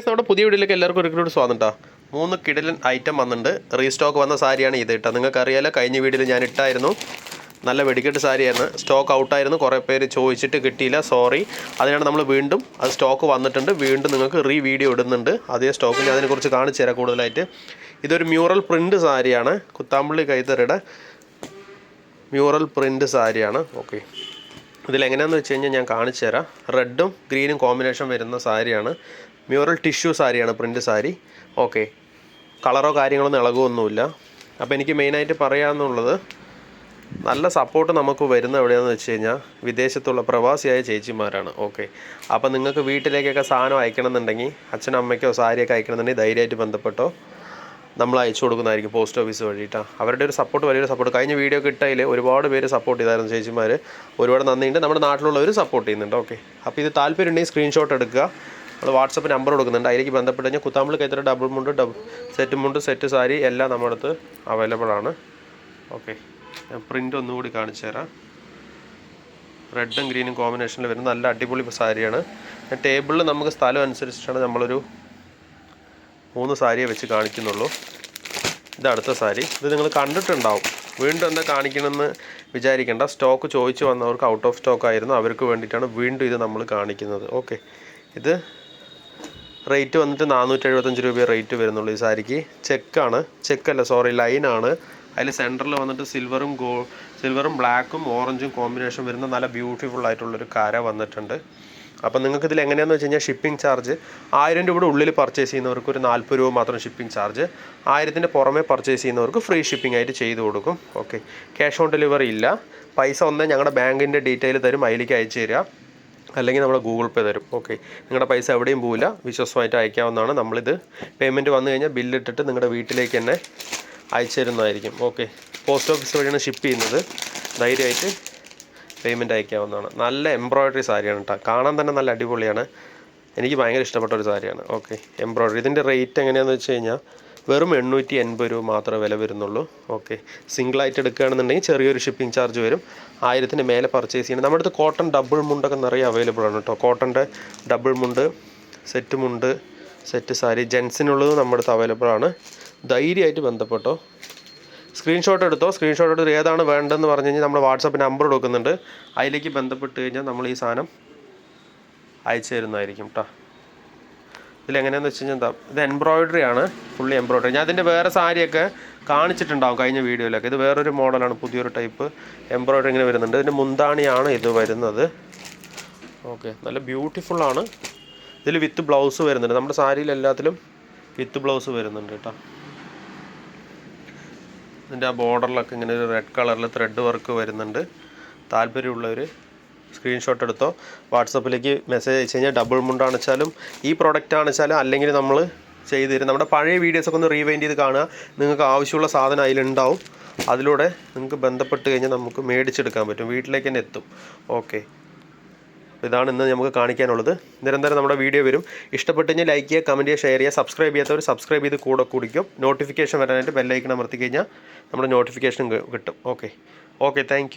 Guys നമ്മുടെ പുതിയ വീഡിയോയിലേക്ക് എല്ലാവർക്കും ഒരിക്കലും കൂടി സ്വാഗതം ട്ടോ. മൂന്ന് കിടലൻ ഐറ്റം വന്നിട്ടുണ്ട്. റീസ്റ്റോക്ക് വന്ന സാരിയാണ് ഇത് കേട്ടോ നിങ്ങൾക്ക് അറിയാലോ കഴിഞ്ഞ വീഡിയോയിൽ ഞാൻ ഇട്ടായിരുന്നു. നല്ല വെടിക്കെട്ട് സാരിയായിരുന്നു. സ്റ്റോക്ക് ഔട്ടായിരുന്നു കുറേ പേര് ചോദിച്ചിട്ട് കിട്ടിയില്ല. സോറി അതിനാണ് നമ്മൾ വീണ്ടും അത് സ്റ്റോക്ക് വന്നിട്ടുണ്ട്. വീണ്ടും നിങ്ങൾക്ക് റീ വീഡിയോ ഇടുന്നുണ്ട്. അതേ സ്റ്റോക്ക് ഞാൻ അതിനെക്കുറിച്ച് കാണിച്ചു തരാം കൂടുതലായിട്ട്. ഇതൊരു മ്യൂറൽ പ്രിന്റ് സാരിയാണ്. കുത്താമ്പള്ളി കൈത്തറയുടെ മ്യൂറൽ പ്രിന്റ് സാരിയാണ്. ഓക്കെ ഇതിലെങ്ങനെയാണെന്ന് വെച്ച് കഴിഞ്ഞാൽ ഞാൻ കാണിച്ചു തരാം. റെഡും ഗ്രീനും കോമ്പിനേഷൻ വരുന്ന സാരിയാണ്. മ്യൂറൽ ടിഷ്യൂ സാരിയാണ് പ്രിന്റ് സാരി. ഓക്കെ കളറോ കാര്യങ്ങളൊന്നും ഇളകുമൊന്നുമില്ല അപ്പോൾ എനിക്ക് മെയിനായിട്ട് പറയാമെന്നുള്ളത് നല്ല സപ്പോർട്ട് നമുക്ക് വരുന്ന എവിടെയാണെന്ന് വെച്ച് കഴിഞ്ഞാൽ വിദേശത്തുള്ള പ്രവാസിയായ ചേച്ചിമാരാണ്. ഓക്കെ അപ്പോൾ നിങ്ങൾക്ക് വീട്ടിലേക്കൊക്കെ സാധനം അയക്കണമെന്നുണ്ടെങ്കിൽ അച്ഛനും അമ്മയ്ക്കോ സാരിയൊക്കെ അയക്കണമെന്നുണ്ടെങ്കിൽ ധൈര്യമായിട്ട് ബന്ധപ്പെട്ടോ നമ്മൾ അയച്ചു കൊടുക്കുന്നതായിരിക്കും പോസ്റ്റ് ഓഫീസ് വഴിയിട്ടാണ് അവരുടെ ഒരു സപ്പോർട്ട് വലിയൊരു സപ്പോർട്ട് കഴിഞ്ഞ വീഡിയോ കിട്ടയിൽ ഒരുപാട് പേര് സപ്പോർട്ട് ചെയ്തായിരുന്നു ചേച്ചിമാർ ഒരുപാട് നന്ദിയുണ്ട്. നമ്മുടെ നാട്ടിലുള്ളവർ സപ്പോർട്ട് ചെയ്യുന്നുണ്ട്. ഓക്കെ അപ്പോൾ ഇത് താല്പര്യമുണ്ടെങ്കിൽ സ്ക്രീൻഷോട്ട് എടുക്കുക. നമ്മൾ വാട്സപ്പ് നമ്പർ കൊടുക്കുന്നുണ്ട്. അതിലേക്ക് ബന്ധപ്പെട്ട് കഴിഞ്ഞാൽ കുത്താമ്പിൾ കൈത്തറ ഡബിൾ മുണ്ട് ഡബിൾ സെറ്റ് മുണ്ട് സെറ്റ് സാരി എല്ലാം നമ്മുടെ അടുത്ത് അവൈലബിൾ ആണ്. ഓക്കെ ഞാൻ പ്രിന്റ് ഒന്നുകൂടി കാണിച്ചു തരാം. റെഡും ഗ്രീനും കോമ്പിനേഷനിൽ വരുന്ന നല്ല അടിപൊളി സാരിയാണ്. ടേബിളിൽ നമുക്ക് സ്ഥലം അനുസരിച്ചിട്ടാണ് നമ്മളൊരു മൂന്ന് സാരിയെ വെച്ച് കാണിക്കുന്നുള്ളൂ. ഇത് അടുത്ത സാരി. ഇത് നിങ്ങൾ കണ്ടിട്ടുണ്ടാവും. വീണ്ടും എന്താ കാണിക്കണമെന്ന് വിചാരിക്കേണ്ട. സ്റ്റോക്ക് ചോദിച്ചു വന്നവർക്ക് ഔട്ട് ഓഫ് സ്റ്റോക്ക് ആയിരുന്നു. അവർക്ക് വേണ്ടിയിട്ടാണ് വീണ്ടും ഇത് നമ്മൾ കാണിക്കുന്നത്. ഓക്കെ ഇത് റേറ്റ് വന്നിട്ട് നാനൂറ്റി എഴുപത്തഞ്ച് രൂപ റേറ്റ് വരുന്നുള്ളൂ ഈ സാരിക്ക്. ചെക്കാണ് ചെക്കല്ല സോറി ലൈനാണ് അതിൽ സെന്ററിൽ വന്നിട്ട് സിൽവറും ഗോ സിൽവറും ബ്ലാക്കും ഓറഞ്ചും കോമ്പിനേഷൻ വരുന്ന നല്ല ബ്യൂട്ടിഫുൾ ആയിട്ടുള്ളൊരു കര വന്നിട്ടുണ്ട്. അപ്പം നിങ്ങൾക്ക് ഇതിൽ എങ്ങനെയാണെന്ന് വെച്ച് കഴിഞ്ഞാൽ ഷിപ്പിംഗ് ചാർജ് ആയിരം രൂപയുടെ ഉള്ളിൽ പർച്ചേസ് ചെയ്യുന്നവർക്ക് ഒരു നാൽപ്പത് രൂപ മാത്രം ഷിപ്പിംഗ് ചാർജ് ആയിരത്തിന്റെ പുറമെ പർച്ചേസ് ചെയ്യുന്നവർക്ക് ഫ്രീ ഷിപ്പിംഗ് ആയിട്ട് ചെയ്തു കൊടുക്കും. ഓക്കെ ക്യാഷ് ഓൺ ഡെലിവറി ഇല്ല. പൈസ ഒന്നേ ഞങ്ങളുടെ ബാങ്കിന്റെ ഡീറ്റെയിൽ തരും. അതിലേക്ക് അയച്ചു തരിക. അല്ലെങ്കിൽ നമ്മുടെ ഗൂഗിൾ പേ തരും. ഓക്കെ. നിങ്ങളുടെ പൈസ എവിടെയും പോവില്ല. വിശ്വസമായിട്ട് അയക്കാവുന്നതാണ്. നമ്മളിത് പേയ്മെന്റ് വന്നു കഴിഞ്ഞാൽ ബില്ലിട്ടിട്ട് നിങ്ങളുടെ വീട്ടിലേക്ക് തന്നെ അയച്ചു തരുന്നതായിരിക്കും ഓക്കെ. പോസ്റ്റ് ഓഫീസ് വഴിയാണ് ഷിപ്പ് ചെയ്യുന്നത്. ധൈര്യമായിട്ട് പേയ്മെന്റ് അയക്കാവുന്നതാണ്. നല്ല എംബ്രോയ്ഡറി സാരിയാണ് കേട്ടോ കാണാൻ തന്നെ നല്ല അടിപൊളിയാണ്. എനിക്ക് ഭയങ്കര ഇഷ്ടപ്പെട്ട ഒരു സാരിയാണ്. ഓക്കെ. എംബ്രോയ്ഡറി ഇതിന്റെ റേറ്റ് എങ്ങനെയാണെന്ന് വെച്ച് കഴിഞ്ഞാൽ വെറും എണ്ണൂറ്റി എൺപത് രൂപ മാത്രമേ വില വരുന്നുള്ളൂ. ഓക്കെ സിംഗിളായിട്ട് എടുക്കുകയാണെന്നുണ്ടെങ്കിൽ ചെറിയൊരു ഷിപ്പിംഗ് ചാർജ് വരും. ആയിരത്തിന് മേലെ പർച്ചേസ് ചെയ്യണം നമ്മുടെ അടുത്ത് കോട്ടൺ ഡബിൾ മുണ്ടൊക്കെ നിറയെ അവൈലബിൾ ആണ് കേട്ടോ. കോട്ടന്റെ ഡബിൾ മുണ്ട് സെറ്റ് മുണ്ട് സെറ്റ് സാരി ജെൻസിനുള്ളത് നമ്മുടെ അടുത്ത് അവൈലബിൾ ആണ്. ധൈര്യമായിട്ട് ബന്ധപ്പെട്ടോ. സ്ക്രീൻഷോട്ട് എടുത്തോ? സ്ക്രീൻഷോട്ട് എടുത്ത് ഏതാണ് വേണ്ടതെന്ന് പറഞ്ഞു കഴിഞ്ഞാൽ നമ്മൾ വാട്സപ്പ് നമ്പർ കൊടുക്കുന്നുണ്ട്. അതിലേക്ക് ബന്ധപ്പെട്ട് കഴിഞ്ഞാൽ നമ്മൾ ഈ സാധനം അയച്ചു തരുന്നതായിരിക്കും കേട്ടോ. ഇതിലെങ്ങനെയാണെന്ന് വെച്ച് കഴിഞ്ഞാൽ ഇത് എംബ്രോയിഡറി ആണ് ഫുള്ളി എംബ്രോയിഡറി ഞാൻ അതിന്റെ വേറെ സാരിയൊക്കെ കാണിച്ചിട്ടുണ്ടാവും കഴിഞ്ഞ വീഡിയോയിലൊക്കെ. ഇത് വേറൊരു മോഡലാണ് പുതിയൊരു ടൈപ്പ് എംബ്രോയിഡറി ഇങ്ങനെ വരുന്നുണ്ട്. ഇതിന്റെ മുന്താണിയാണ് ഇത് വരുന്നത്. ഓക്കെ നല്ല ബ്യൂട്ടിഫുള്ളാണ് ഇതിൽ വിത്ത് ബ്ലൗസ് വരുന്നുണ്ട്. നമ്മുടെ സാരിയിൽ എല്ലാത്തിലും വിത്ത് ബ്ലൗസ് വരുന്നുണ്ട് കേട്ടോ. ഇതിന്റെ ആ ബോർഡറിലൊക്കെ ഇങ്ങനെ ഒരു റെഡ് കളറിൽ ത്രെഡ് വർക്ക് വരുന്നുണ്ട്. താല്പര്യമുള്ളവർ സ്ക്രീൻഷോട്ട് എടുത്തോ വാട്സപ്പിലേക്ക് മെസ്സേജ് അയച്ചു കഴിഞ്ഞാൽ ഡബിൾ മുണ്ട് വെച്ചാലും ഈ പ്രോഡക്റ്റ് ആണെച്ചാലും അല്ലെങ്കിൽ നമ്മൾ ചെയ്തു തരും നമ്മുടെ പഴയ വീഡിയോസൊക്കെ ഒന്ന് റീവൈൻഡ് ചെയ്ത് കാണുക. നിങ്ങൾക്ക് ആവശ്യമുള്ള സാധനം അതിലുണ്ടാവും. അതിലൂടെ നിങ്ങൾക്ക് ബന്ധപ്പെട്ട് കഴിഞ്ഞാൽ നമുക്ക് മേടിച്ചെടുക്കാൻ പറ്റും. വീട്ടിലേക്ക് തന്നെ എത്തും. ഓക്കെ ഇതാണ് ഇന്ന് നമുക്ക് കാണിക്കാനുള്ളത്. നിരന്തരം നമ്മുടെ വീഡിയോ വരും. ഇഷ്ടപ്പെട്ട് കഴിഞ്ഞാൽ ലൈക്ക് ചെയ്യുക കമന്റ് ചെയ്യുക ഷെയർ ചെയ്യുക സബ്സ്ക്രൈബ് ചെയ്യാത്തവർ സബ്സ്ക്രൈബ് ചെയ്ത് കൂടെ കുടിക്കും. നോട്ടിഫിക്കേഷൻ വരാനായിട്ട് ബെല്ലൈക്കൺ അമർത്തി കഴിഞ്ഞാൽ നമ്മുടെ നോട്ടിഫിക്കേഷൻ കിട്ടും. Okay okay thank